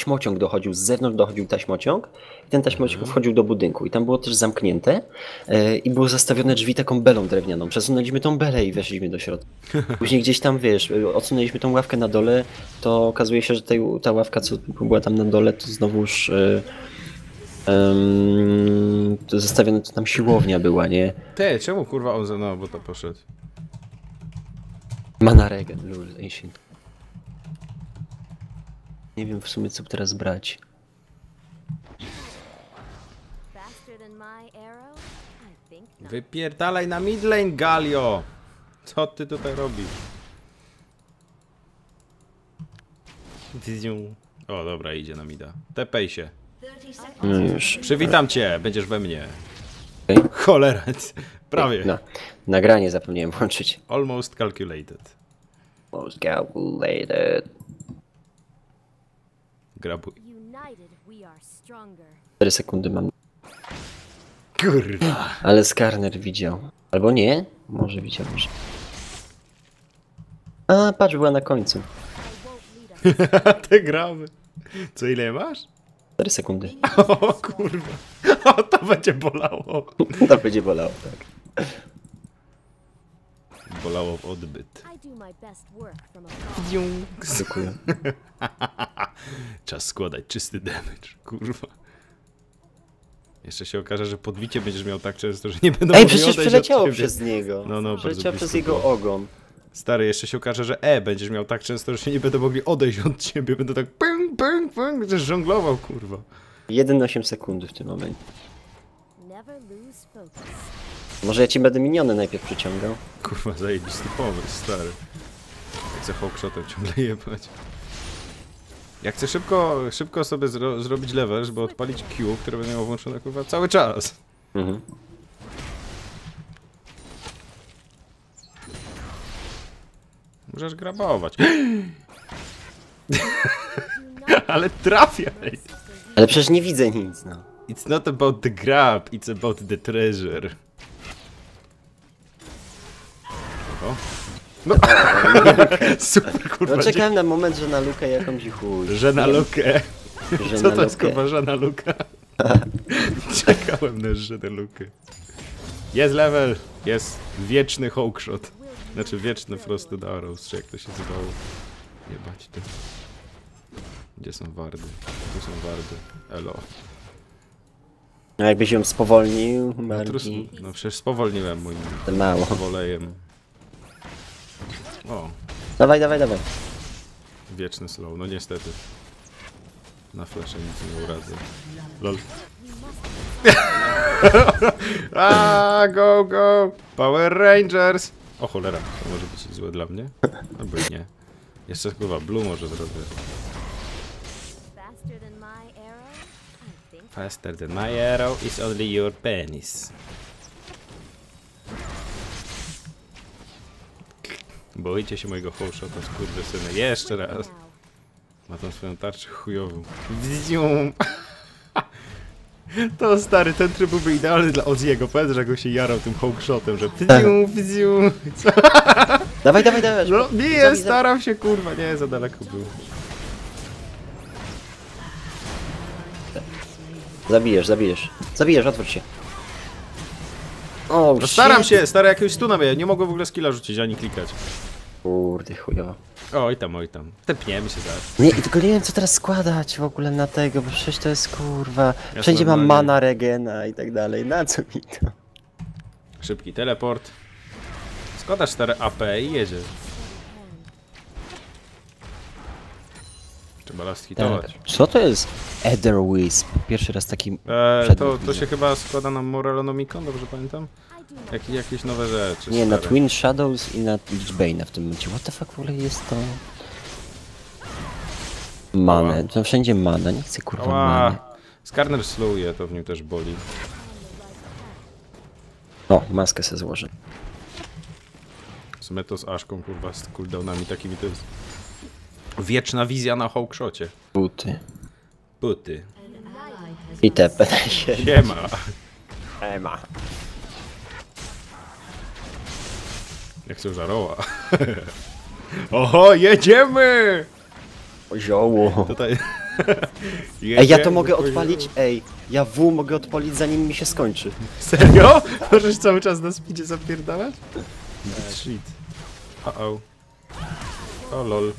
taśmociąg dochodził, z zewnątrz dochodził taśmociąg i ten taśmociąg wchodził do budynku i tam było też zamknięte e, i było zastawione drzwi taką belą drewnianą. Przesunęliśmy tą belę i weszliśmy do środka. Później gdzieś tam, wiesz, e, odsunęliśmy tą ławkę na dole, to okazuje się, że tej, ta ławka, co była tam na dole, to znowuż em, to zostawione, to tam siłownia była, nie? Ty, czemu kurwa on za no, bo to poszedł? Mana Regen, lul, Ancient. Nie wiem w sumie co teraz brać. Wypierdalaj na mid lane, Galio! Co ty tutaj robisz? O, dobra, idzie na mida. Tepej się. No już. Przywitam cię, będziesz we mnie. Okej. Cholera, prawie. No, nagranie zapomniałem włączyć. Almost calculated. Most calculated. Grabuj. United, we are stronger. 4 sekundy mam. Kurwa. Ale Skarner widział. Albo nie? Może widział już. A, patrz, była na końcu. Te graby. Co, ile masz? 4 sekundy. O kurwa. O, to będzie bolało. To będzie bolało, tak. Bolało w odbyt. Dziękuję. Czas składać czysty damage, kurwa. Jeszcze się okaże, że podbicie będziesz miał tak często, że nie będą Ej, przecież przeleciało przez niego. No, no, bardzo Przeleciało blisko przez jego było. ogon. Stary, jeszcze się okaże, że E będziesz miał tak często, że się nie będą mogli odejść od ciebie. Będą tak pęk, pęk, pęk, będziesz żonglował, kurwa. 1,8 sekundy w tym momencie. Może ja ci będę miniony najpierw przyciągał? Kurwa, zajebisty pomysł, stary. Jak chcę hołkshotem ciągle jebać. Ja chcę szybko, szybko sobie zro zrobić level, żeby odpalić Q, które będę miał włączone kurwa cały czas. Mhm. Możesz grabować. Ale trafiaj! Ale przecież nie widzę nic, no. It's not about the grab, it's about the treasure. Oho. No. Super kurwa. No czekałem na moment, że na lukę jakąś i chuj. Że na lukę. Że Co na to jest lukę. kurwa, że na lukę? Czekałem na że na lukę. Jest level! Jest wieczny hookshot. Znaczy wieczny frosted arrows, czy jak to się nazywało. Jebać to. Gdzie są wardy? Tu są wardy. Elo. No jakbyś ją spowolnił, No, trus- bardziej. no przecież spowolniłem moim To mało. wolejem. O, Dawaj, dawaj, dawaj. wieczny slow, no niestety. Na flesze nic nie uradzę. Lol. A, go, go! Power Rangers! O cholera, to może być złe dla mnie? Albo i nie. Jeszcze chyba Blue może zrobię. Faster than my arrow? I think Faster than my arrow is only your penis. Boicie się mojego hołszota, skurwysyny. Jeszcze raz. Ma tą swoją tarczę chujową. Wzium. To stary, ten tryb byłby idealny dla Oziego. Powiedz, że go się jarał tym hołkshotem, że wzium, wzium. Co? Dawaj, dawaj, dawaj. No, nie, staram się, kurwa, nie, za daleko był. Zabijesz, zabijesz. Zabijesz, otwórz się. O, No staram się, stary, jakiegoś stuna miałem, nie mogłem w ogóle skilla rzucić, ani klikać. Kurde, chujowo. Oj tam, oj tam. Tepniemy się zaraz. Nie, tylko nie wiem co teraz składać w ogóle na tego, bo przecież to jest kurwa. Ja Wszędzie mam mana, regena i tak dalej. Na co mi to? Szybki teleport. Składasz 4 AP i jedzie. Trzeba last hitować. Co to jest Ether Wisp? Pierwszy raz taki E, przedmiot to, to się chyba składa na Morellonomicon, dobrze pamiętam? Jak, jakieś nowe rzeczy. Nie, na stare. Twin Shadows i na Lichbane'a w tym momencie. What the fuck w ogóle jest to? Manę, to wszędzie mana, nie chcę kurwa many. Skarner slowuje, to w nim też boli. O, maskę se złożę. W sumie to z Aszką, kurwa, z cooldownami takimi to jest... Wieczna wizja na hołkszocie. Buty. Puty. I te się. Siema. Ema. Jak chcę żaroła. Oho, jedziemy! O, Zioło. Tutaj Ej, ja to mogę odpalić, ej, ja W mogę odpalić zanim mi się skończy. Serio? Możesz cały czas na speedzie zapierdalać? Good shit. Uh-oh. O lol.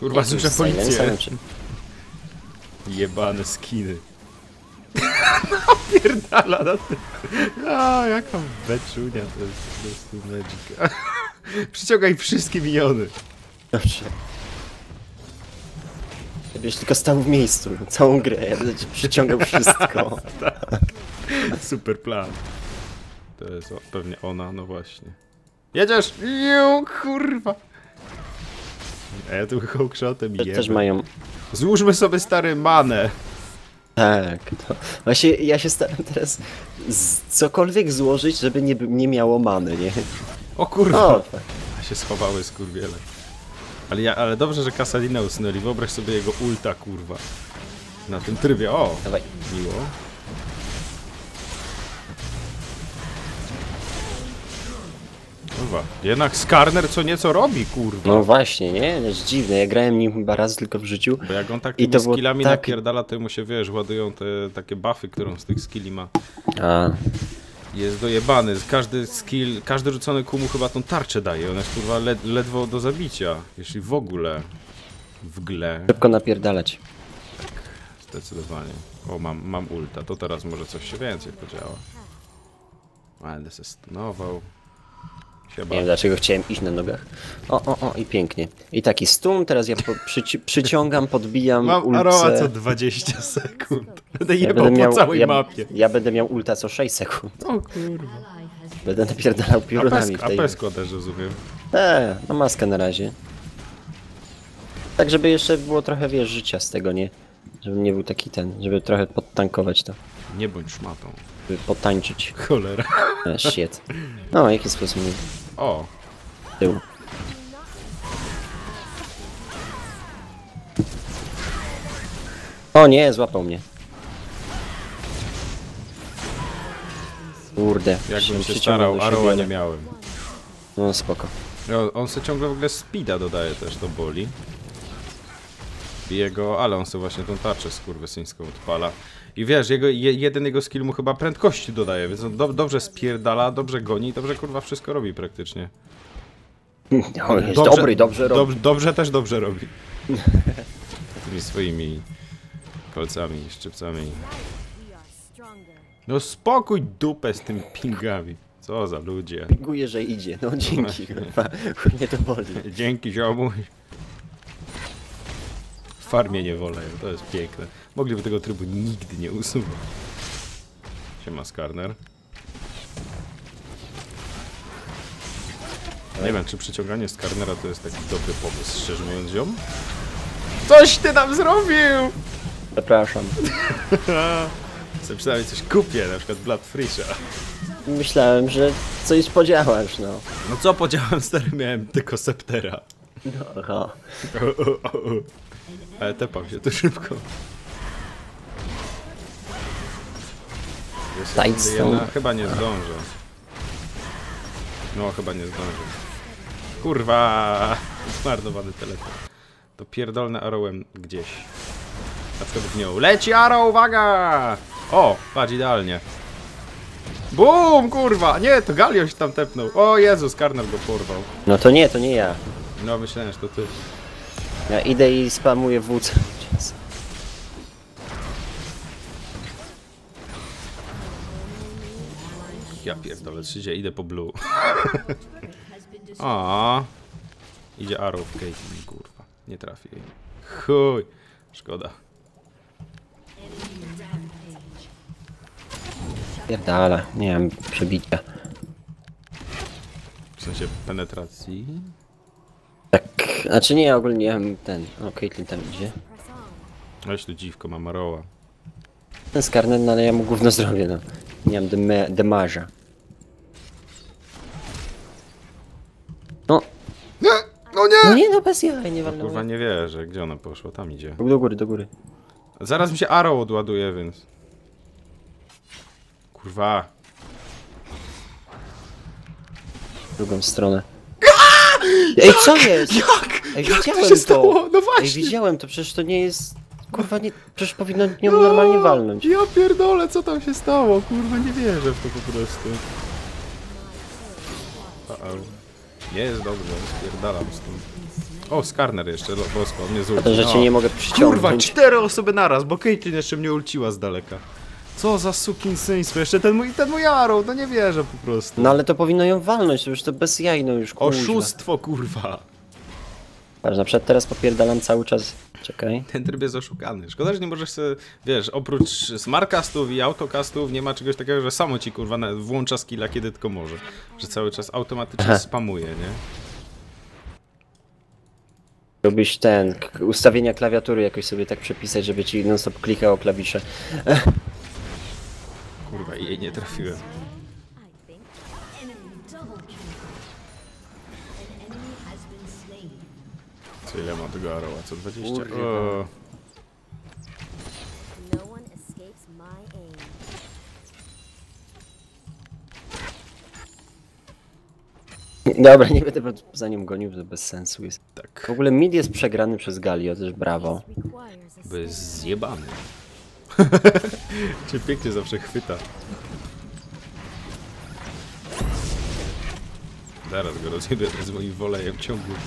Kurwa, słyszę policję. Jebane skiny. Napierdala na tym. A, jaka beczunia, to jest po prostu magic. Przyciągaj wszystkie miniony. Dobrze. Żebyś tylko stał w miejscu, całą grę, ja będę ci przyciągał wszystko. Super plan. To jest o, pewnie ona, no właśnie. Jedziesz! Ju, kurwa! A ja tu hołkshotem Też jebę. mają... Złóżmy sobie stary manę. Tak, to... Właśnie ja się staram teraz cokolwiek złożyć, żeby nie, nie miało many, nie? O kurwa! O. A się schowały skurwiele. Ale, ja, ale dobrze, że Kasadina usunęli. Wyobraź sobie jego ulta, kurwa. Na tym trybie. O! dawaj. Miło. Kurwa. Jednak Skarner co nieco robi, kurwa. No właśnie, nie? To jest dziwne, ja grałem nim chyba raz tylko w życiu. Bo jak on tak tymi skillami tak- napierdala, to mu się, wiesz, ładują te takie buffy, którą z tych skilli ma. A, Jest dojebany. Każdy skill, każdy rzucony kół mu chyba tą tarczę daje. Ona jest kurwa led, ledwo do zabicia. Jeśli w ogóle. W gle. szybko napierdalać. Zdecydowanie. O, mam, mam ulta. To teraz może coś się więcej podziała. Ale se stunował. Się Nie wiem dlaczego chciałem iść na nogach. O, o, o i pięknie. I taki stun, teraz ja po, przyci przyciągam, podbijam Mam ulce. aroła co 20 sekund. Będę ja jebał po całej ja, mapie. ja będę miał ulta co 6 sekund. O kurwa. Będę napierdalał A piorunami pesk, w a tej... pesko też rozumiem. Eee, no maskę na razie. Tak, żeby jeszcze było trochę, wiesz, życia z tego, nie? Żeby nie był taki ten, żeby trochę podtankować to. Nie bądź szmatą. Żeby potańczyć. Cholera. E, shit. No, jaki sposób mi O, tył. O nie, złapał mnie. Kurde. jakbym się starał, siebie. nie miałem. No spoko. No, on se ciągle w ogóle speeda dodaje też, to boli. Jego, ale on sobie właśnie tą tarczę skurwysyńską odpala. I wiesz, jego, je, jeden jego skill mu chyba prędkości dodaje, więc on do, dobrze spierdala, dobrze goni, dobrze kurwa wszystko robi praktycznie. O, jest dobry, dobrze robi. Dobrze, dobrze też dobrze robi. Tymi swoimi kolcami i szczypcami. No spokój dupę z tymi pingami. Co za ludzie. Piguję, że idzie. No dzięki. Mnie to boli. Dzięki ziomuś. Farmie nie wolę, to jest piękne. Mogliby tego trybu nigdy nie usunąć. Siema Skarner. Nie wiem, czy przyciąganie Skarnera to jest taki dobry pomysł, szczerze mówiąc, ziom? Coś ty nam zrobił! Zapraszam. Sobie przynajmniej coś kupię, na przykład Bloodfrisha. Myślałem, że coś podziałasz, no. No co podziałem, stary, miałem tylko Septera. no aha. Ale tepam się tu szybko. Tidestone. Chyba nie zdążę. No, chyba nie zdążę. Kurwa! Zmarnowany telefon. To pierdolne arrowem gdzieś. Na przykład w nią. Leci arrow, uwaga! O, patrz idealnie. Bum, kurwa! Nie, to Galio się tam tepnął. O Jezus, Karner go porwał. No to nie, to nie ja. No, myślałem, że to ty. Ja idę i spamuję W cały czas. Ja pierdolę, trzydzie, idę po blue. A, Idzie arrow w Caitlyn, kurwa. Nie trafię jej. Chuj. Szkoda. Pierdala, nie mam przebicia. W sensie penetracji. Tak, znaczy nie, ogólnie mam ten, o Caitlyn tam idzie. No jeśli dziwko ma Maroła. Ten skarnet, no ale ja mu gówno zrobię, no. Nie mam demarza. No, No nie! no nie, no bez jaj, nie Kurwa nie wierzę, gdzie ona poszła, tam idzie. Do góry, do góry. Zaraz mi się arrow odładuje, więc... Kurwa. W drugą stronę. Ej, co jest? Jak? Ej, Jak to się stało? No właśnie. Ej, widziałem to, przecież to nie jest... Kurwa, nie, przecież powinno nią normalnie walnąć. Ja pierdolę, co tam się stało? Kurwa, nie wierzę w to po prostu. Uh-oh. Nie jest dobrze, spierdalam z tym. O, Skarner jeszcze, bosko, on mnie To, zulcił. że cię No. nie mogę Kurwa, przyciągnąć. cztery osoby naraz, bo Caitlyn jeszcze mnie ulciła z daleka. Co za sukinsyństwo, jeszcze ten mój, ten mój Arrow, no nie wierzę po prostu. No ale to powinno ją walnąć, to już to bez jaj, no już kuźwa. Oszustwo, kurwa. Patrz, na przykład teraz popierdalam cały czas... Czekaj. Ten tryb jest oszukany. Szkoda, że nie możesz sobie, wiesz, oprócz smartcastów i autocastów nie ma czegoś takiego, że samo ci kurwa włącza skilla, kiedy tylko może. Że cały czas automatycznie spamuje, nie? Lubisz ten, ustawienia klawiatury jakoś sobie tak przepisać, żeby ci non stop klikało klawisze. Kurwa, i jej nie trafiłem. Co ile ma tego arrowa? Co 20? Kurwa. O. Dobra, nie będę za nią gonił, to bez sensu jest. W tak. ogóle mid jest przegrany przez Galio, też brawo. Jest zjebany. Cię pięknie zawsze chwyta. Zaraz go rozjebię z moim wolejem ciągłym.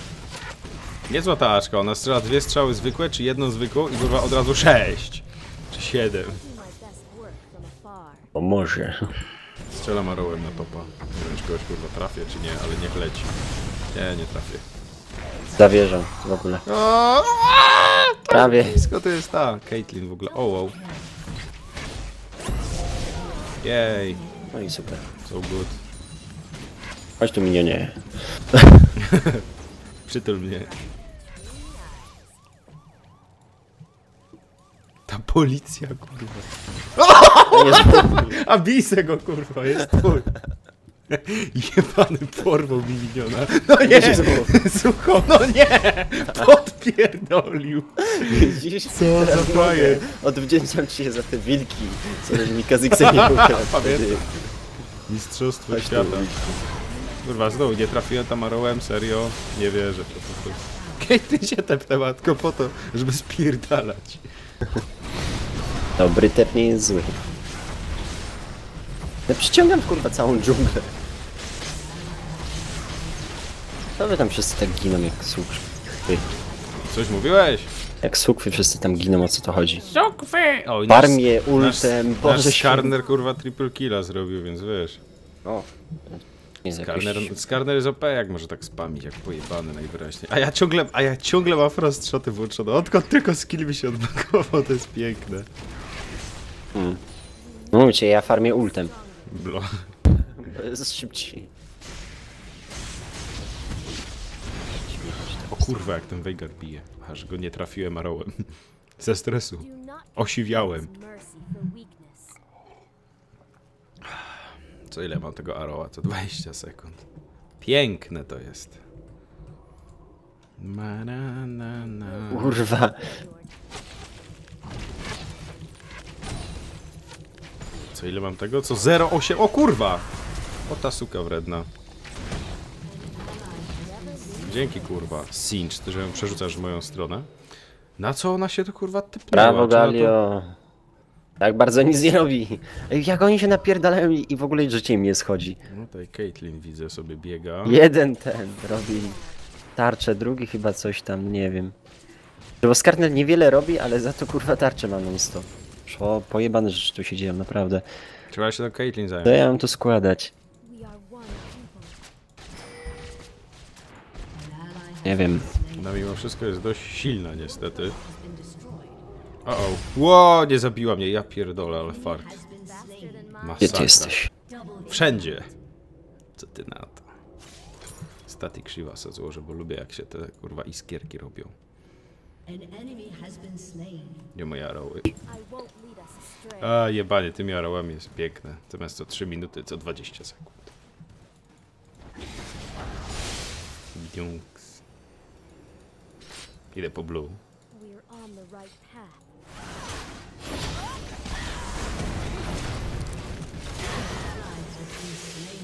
Niezła ta aczka, ona strzela dwie strzały zwykłe, czy jedną zwykłą i kurwa od razu sześć. Czy siedem. do my best work from afar. O może. Strzelam arrołem na topa. Nie wiem, czy kogoś kurwa trafię, czy nie, ale niech leci. Nie, nie trafię. Zawierzam w ogóle. O, Prawie. Blisko to jest ta Caitlyn w ogóle. O, wow. Jej, No i super. so good. Chodź tu minionie. Przytul mnie. Ta policja, kurwa. A bisę go, kurwa, jest twój. Jebany porwał mi miniona. No nie! Sucho, no nie! Podpierdolił. Widzisz? Co za frajer. Odwdzięczam ci się za te wilki, co mi Kazykse nie. Pamiętam. Mistrzostwo Chodź świata. Kurwa, znowu nie trafiłem tam arrołem, serio? Nie wierzę po prostu. Caitlyn się tepnęła tylko po to, żeby spierdalać. Dobry tep nie jest zły. Ja przyciągam kurwa całą dżunglę. Co wy tam wszyscy tak giną jak sukwy? Coś mówiłeś? Jak sukwy wszyscy tam giną, o co to chodzi? Sokwy! Oj, Farmie, ultem, nasz, Boże nasz. Skarner kurwa triple killa zrobił, więc wiesz. O. Skarner, jakoś... Skarner jest OP, jak może tak spamić, jak pojebany najwyraźniej. A ja ciągle, a ja ciągle mam frost shoty włączone. Odkąd tylko skill mi się odblokował, to jest piękne. No mówię cię, ja farmię ultem. Blo. To jest szybciej. Kurwa, jak ten Veigar bije. Aż go nie trafiłem arrołem. Ze stresu. Osiwiałem. Co ile mam tego arrowa? Co 20 sekund. Piękne to jest. Ma, na, na, na. Kurwa. Co ile mam tego? Co 0,8? O kurwa! O ta suka wredna. Dzięki kurwa. Cinch, ty, że ją przerzucasz w moją stronę. Na co ona się to kurwa typnęła? Brawo to- Galio. Tak bardzo nic nie robi. Jak oni się napierdalają i w ogóle życie im nie schodzi. No tutaj Caitlyn widzę sobie biega. Jeden ten robi tarczę, drugi chyba coś tam, nie wiem. Bo Skarner niewiele robi, ale za to kurwa tarczę ma non stop. Szło pojebane rzeczy tu się dzieją, naprawdę. Trzeba się do Caitlyn zająć. ja mam tu składać? Nie wiem. No mimo wszystko jest dość silna niestety. O o. Ło, nie zabiła mnie, ja pierdolę, ale fart. Gdzie ty jesteś? Wszędzie. Co ty na to? Static Shiva se złożę, bo lubię jak się te kurwa iskierki robią. Nie moje arrowy. A jebanie, tymi arrowami jest piękne. Zamiast co 3 minuty, co 20 sekund. Dunks. Idę po blue.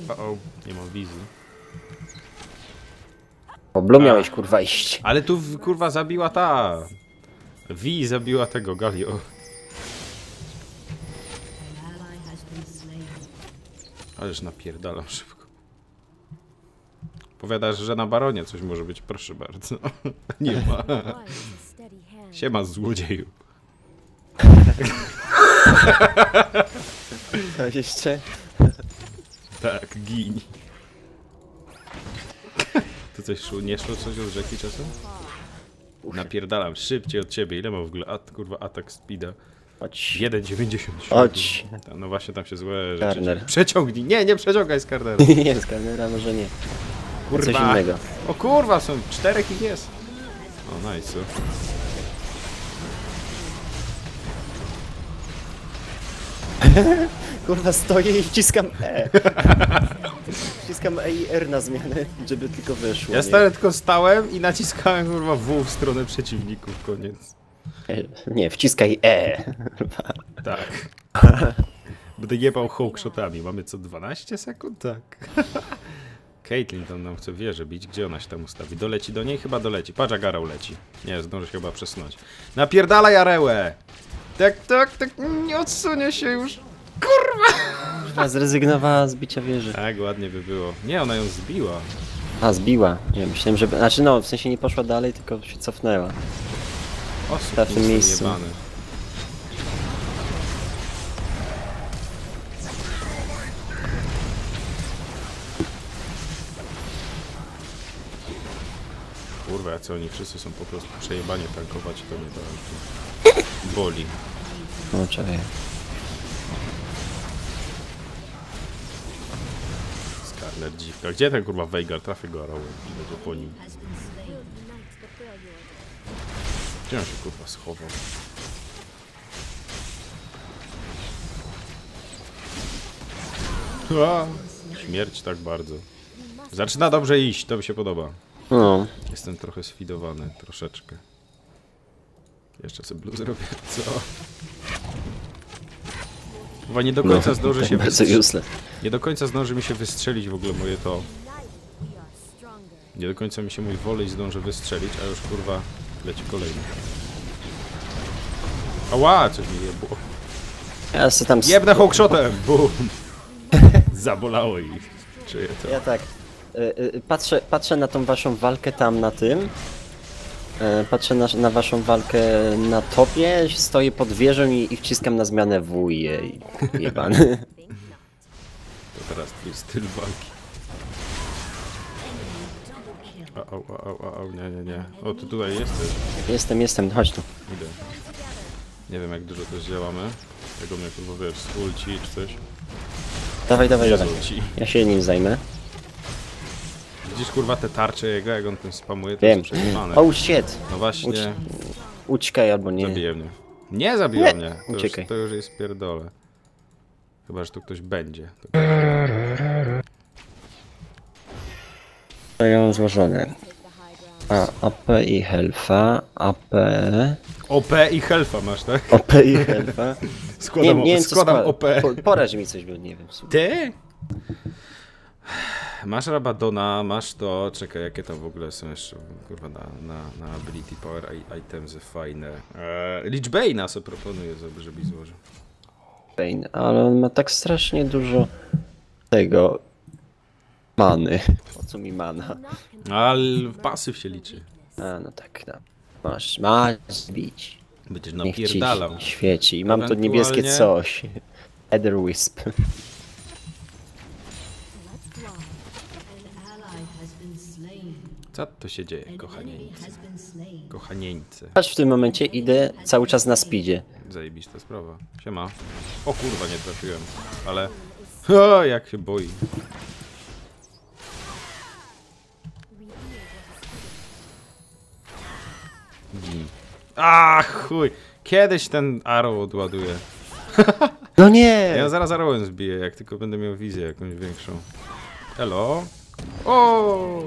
O, o, nie mam wizji. Po Blue miałeś kurwa iść. Ale tu kurwa zabiła ta. Vi zabiła tego Galio. Ależ napierdalam szybko. Powiadasz, że na baronie coś może być, proszę bardzo. Nie ma. A. Siema złodzieju. To jeszcze? Tak, gin. To coś szło, nie szło coś od rzeki czasem? Napierdalam szybciej od ciebie. Ile ma w ogóle at, kurwa atak speeda? Chodź. 1,97. Chodź. No właśnie tam się złe rzeczy. Przeciągnij. Nie, nie przeciągaj z Karnera. Nie, z karnera może nie. Coś Kurwa. innego. O kurwa, są czterech ich jest. O, nice. Kurwa stoję i wciskam E. Wciskam E i R na zmianę, żeby tylko wyszło. Ja stale tylko stałem i naciskałem kurwa W w stronę przeciwników, koniec. E, Nie, wciskaj E. Tak. Będę jebał hookshotami. Mamy co 12 sekund? Tak. Caitlyn tam nam chce wieżę bić. Gdzie ona się tam ustawi? Doleci do niej? Chyba doleci. Patrz, Arrow leci. Nie, zdąży się chyba przesunąć. Napierdalaj Arełę! Tak, tak, tak, nie odsunie się już. Kurwa, zrezygnowała z bicia wieży. Tak, ładnie by było. Nie, ona ją zbiła. A, zbiła. Nie, myślałem, że... Znaczy no, w sensie nie poszła dalej, tylko się cofnęła. Osób Na tym nic miejscu. jebany. Kurwa, jacy oni wszyscy są po prostu przejebani tankować, to mnie to boli. No, czekaj. Skarner dziwka. Gdzie ten kurwa Veigar? Trafię go arałem i po nim. Gdzie on się kurwa schował? A, Śmierć tak bardzo. Zaczyna dobrze iść, to mi się podoba. No, Jestem trochę sfidowany, troszeczkę. Jeszcze sobie blue zrobię, co? Chyba nie do no. końca zdąży się wystrzelić. Nie do końca zdąży mi się wystrzelić w ogóle moje to. Nie do końca mi się mój wolej zdąży wystrzelić, a już kurwa leci kolejny. Ała, coś mi jebło. Ja se tam... Jebnę hoakshotem! Bum! Zabolało ich. Czyje to? Ja tak. Y, y, Patrzę, patrzę na tą waszą walkę tam na tym. E, Patrzę na, na waszą walkę na topie, stoję pod wieżą i, i wciskam na zmianę W i. Jebany. To teraz twój styl walki. Au, au, au, au, au, nie, nie, nie. O, ty tutaj jesteś. Jestem, jestem, chodź tu. Idę. Nie wiem jak dużo też działamy. Tego mnie wiesz, z ulci czy coś. Dawaj, dawaj, dawaj. Ja się nim zajmę. Widzisz kurwa te tarcze jego, jak on tym spamuje, to Wiem. jest przejebane. Oh shit! No właśnie, Uciekaj albo nie. zabije mnie. Nie zabiła Nie. mnie. To już, Uciekaj. to już jest pierdole. Chyba, że tu ktoś będzie. To... Złożone. The high ground. A, AP i Helfa, AP... OP i Helfa masz, tak? OP i Helfa. Nie, Składam, nie wiem co składam składa. OP. Po, mi coś, bo nie wiem. Ty? Masz Rabadona, masz to, czekaj, jakie tam w ogóle są jeszcze, kurwa, na, na, na ability power itemsy fajne. Eee, Lich Bane'a sobie proponuję, żeby, żebyś złożył. Bane, ale on ma tak strasznie dużo tego many. Po co mi mana? Ale pasyw się liczy. A, no tak, no. Masz, masz zbić. Będziesz Niech ci napierdalał. świeci. I mam to niebieskie coś. Ether Wisp. Co to się dzieje, kochanieńcy? Kochanieńcy. Patrz w tym momencie idę cały czas na speedzie. Zajebista sprawa. Siema. O kurwa, nie trafiłem. Ale... O, jak się boi. Gin. A chuj. Kiedyś ten arrow odładuje. No nie! Ja zaraz arrowem zbiję, jak tylko będę miał wizję jakąś większą. Hello? O!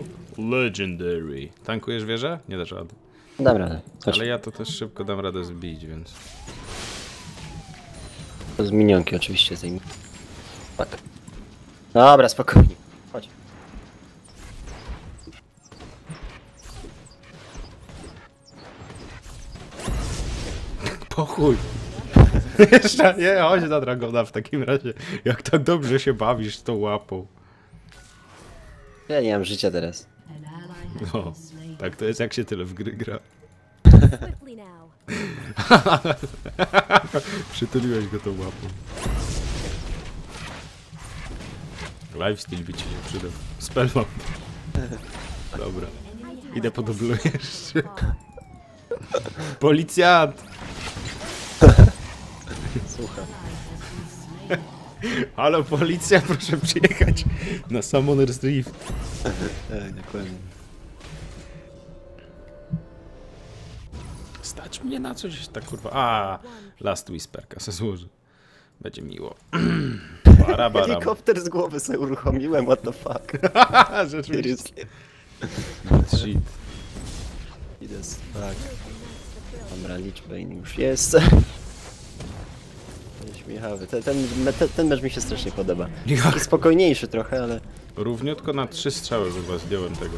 Legendary. Tankujesz wieżę? Nie dasz rady. Dam radę. Chodź. Ale ja to też szybko dam radę zbić, więc... To z minionki oczywiście zajmij. Tak. Dobra, spokojnie. Chodź. Pochuj. Jeszcze nie, chodź na Dragona w takim razie. Jak tak dobrze się bawisz tą łapą. Ja nie mam życia teraz. No, tak to jest jak się tyle w gry gra. Przytuliłeś go tą łapą. Lifesteal by ci się przydał. Spellmap. Dobra. Idę po dublu jeszcze. Policjant! Słucham. Halo policja, proszę przyjechać na Summoner's Rift. Tak, dokładnie. Mnie na coś, tak kurwa. A, Last Whisperka se złoży. Będzie miło. Bara, bara. Helikopter z głowy sobie uruchomiłem, what the fuck. Seriously. Shit. Idę z fuck. Dobra, liczbę i już jest. Śmiechawy. Ten, ten, ten, ten mecz mi się strasznie podoba. Taki spokojniejszy trochę, ale... Równiutko na trzy strzały chyba zdjąłem tego.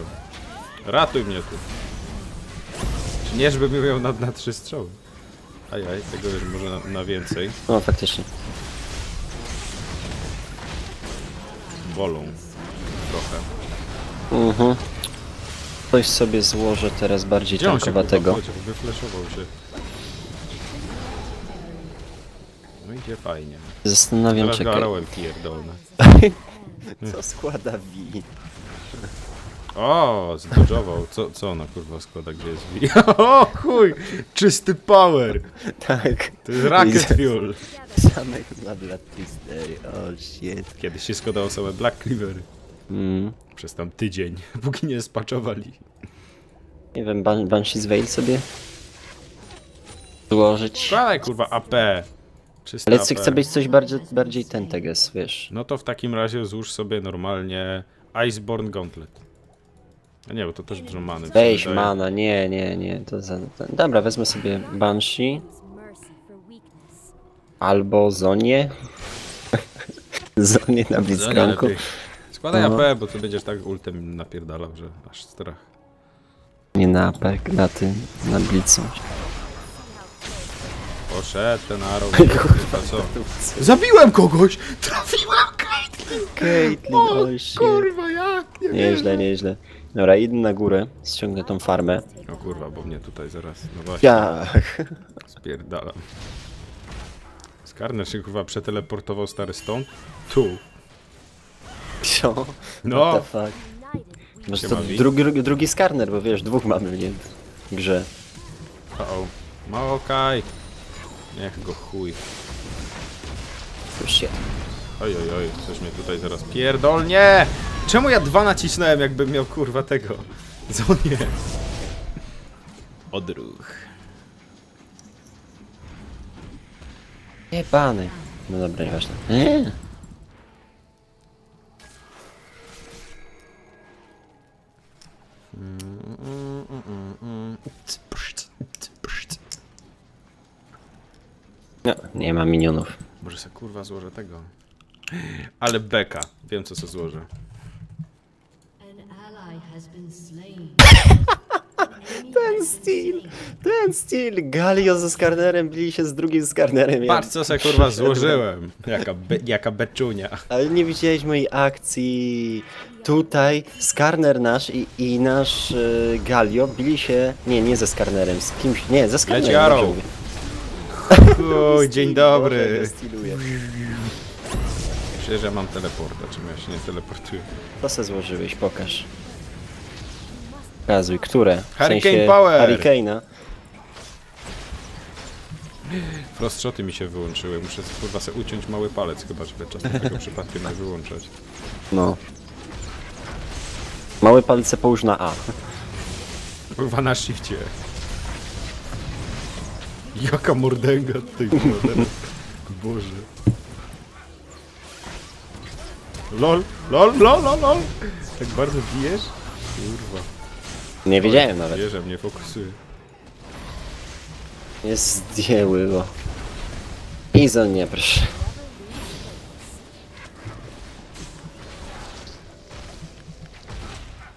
Ratuj mnie tu. Nie, żebym miał na, na trzy strzały. Ajaj, tego już może na, na więcej. No, faktycznie. Bolą. Trochę. Mhm. Coś sobie złożę teraz bardziej Gdzie on się kurwa tankowatego. Wyfleszował się. No idzie fajnie. Zastanawiam Teraz się... go arałem pierdolne. Co składa V? O, zdodżował. Co, co ona kurwa składa, gdzie jest? O chuj! Czysty power! Tak. To jest rocket fuel. Samek na Blood Twistery. O shit. Kiedyś się składało same Black Cleavery. Mm. Przez tam tydzień, póki nie spaczowali. Nie wiem, ban Banshee's Veil sobie złożyć. Składaj kurwa AP. Ale chcę chcę być coś bardziej, bardziej ten wiesz. No to w takim razie złóż sobie normalnie Iceborne Gauntlet. A nie, bo to też dużo many. Weź wydaje. mana, nie, nie, nie. To za, to, dobra, wezmę sobie Banshee albo Zonię. Zonię na lepiej. Składaj No. AP, bo ty będziesz tak ultem napierdalał, że aż strach. Nie na apek, na tym, na Blitzu. Poszedł ten arrow. Zabiłem kogoś! Trafiłem Caitlyn! Caitlyn, O kurwa, jak? Nie Nieźle, nieźle. Dobra, idę na górę, ściągnę tą farmę. O kurwa, bo mnie tutaj zaraz, no właśnie, Jak? spierdalam. Skarner się kurwa przeteleportował stary stąd. Tu. Co? No, What the fuck? Może to drugi, drugi, drugi skarner, bo wiesz, dwóch mamy w grze. o o. Maokaj. Niech go chuj. Już się. Oj, oj, oj, coś mnie tutaj zaraz pierdolnie! Czemu ja dwa nacisnąłem, jakbym miał kurwa tego? Co nie? Odruch. Jebany. No dobra, nieważne. Eee. No, nie ma minionów. Może se kurwa złożę tego. Ale beka. Wiem co se złożę. Ten styl, ten styl. Galio ze skarnerem bili się z drugim skarnerem. Co se kurwa złożyłem. Jaka, be, jaka beczunia. Ale nie widziałeś mojej akcji. Tutaj skarner nasz i, i nasz y, Galio bili się. Nie, nie ze skarnerem, z kimś. Nie, ze skarnerem. Oj, dzień dobry. Boże. Myślę, że mam teleporta, czym ja się nie teleportuję. Co se złożyłeś? Pokaż. Pokazuj, które? W Hurricane sensie Power. Hurricane'a. Frostshoty mi się wyłączyły. Muszę kurwa se uciąć mały palec chyba, żeby czasem tego przypadkiem nie wyłączać. No. Małe palce połóż na A. Kurwa na shifcie. Jaka mordęga tej morder. Boże. LOL, LOL, LOL, LOL, LOL. Tak bardzo bijesz? Kurwa. Nie wiedziałem nawet. Wierzę, mnie fokusuje. Nie zdjęły go. I za nie, proszę.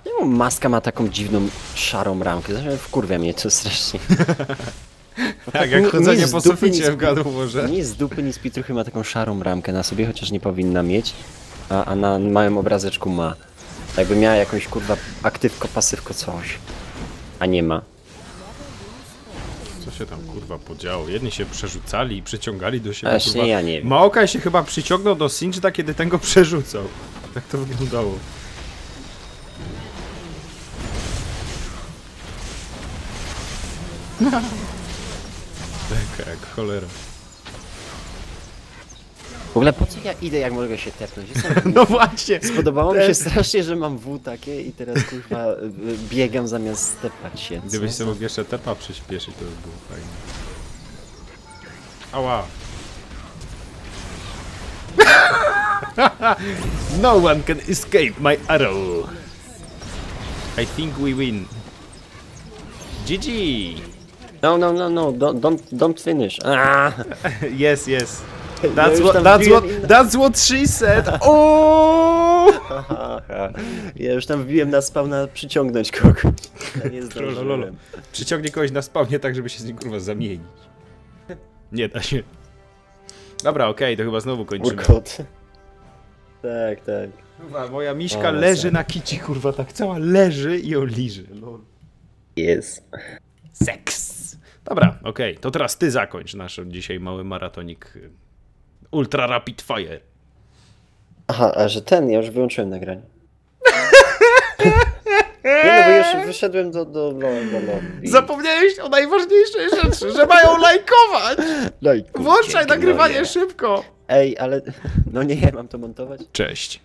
Czemu maska ma taką dziwną, szarą ramkę? Zresztą wkurwia mnie to strasznie. Tak, jak nie- chodzenie po z suficie w gadłoworze. Nie z dupy, nic trochę ma taką szarą ramkę na sobie, chociaż nie powinna mieć, a, a na małym obrazeczku ma. Jakby miała jakąś kurwa aktywko, pasywko, coś. A nie ma. Co się tam kurwa podziało? Jedni się przerzucali i przyciągali do siebie. Właśnie kurwa. ja nie wiem. Maokaj się chyba przyciągnął do Sinjda, kiedy ten go przerzucał. Tak to wyglądało. Beka jak cholera. W ogóle po co ja idę, jak mogę się tepnąć? Jestem... No właśnie! Podobało mi się strasznie, że mam W takie i teraz kurwa y, y, biegam zamiast stepać się. Co Gdybyś sobie mógł jeszcze tepa przyspieszyć, to by było fajnie. Ała! no one can escape my arrow! I think we win. GG! No, no, no, no, don't, don't, don't finish. Ah! Yes, yes. Ja That's już what, that's what, inne- that's what she said! Ja już tam wbiłem na spawna przyciągnąć kogoś. Ja nie zdążyłem. Przyciągnie kogoś na spawnie tak, żeby się z nim kurwa zamienić. Nie da się. Dobra, okej, to chyba znowu kończymy. Urkot. Tak, tak. Kurwa, moja miśka O, leży sorry. na kici, kurwa, tak cała leży i. Lol. Jest. Seks. Dobra, okej, to teraz ty zakończ nasz dzisiaj mały maratonik Ultra Rapid Fire. Aha, a że ten, ja już wyłączyłem nagranie. Nie no, bo już wyszedłem do, do, do, do lobby. Zapomniałeś o najważniejszej rzeczy, że mają lajkować! Lajkujcie, Włączaj nagrywanie gnoje. szybko! Ej, ale... No nie, mam to montować? Cześć.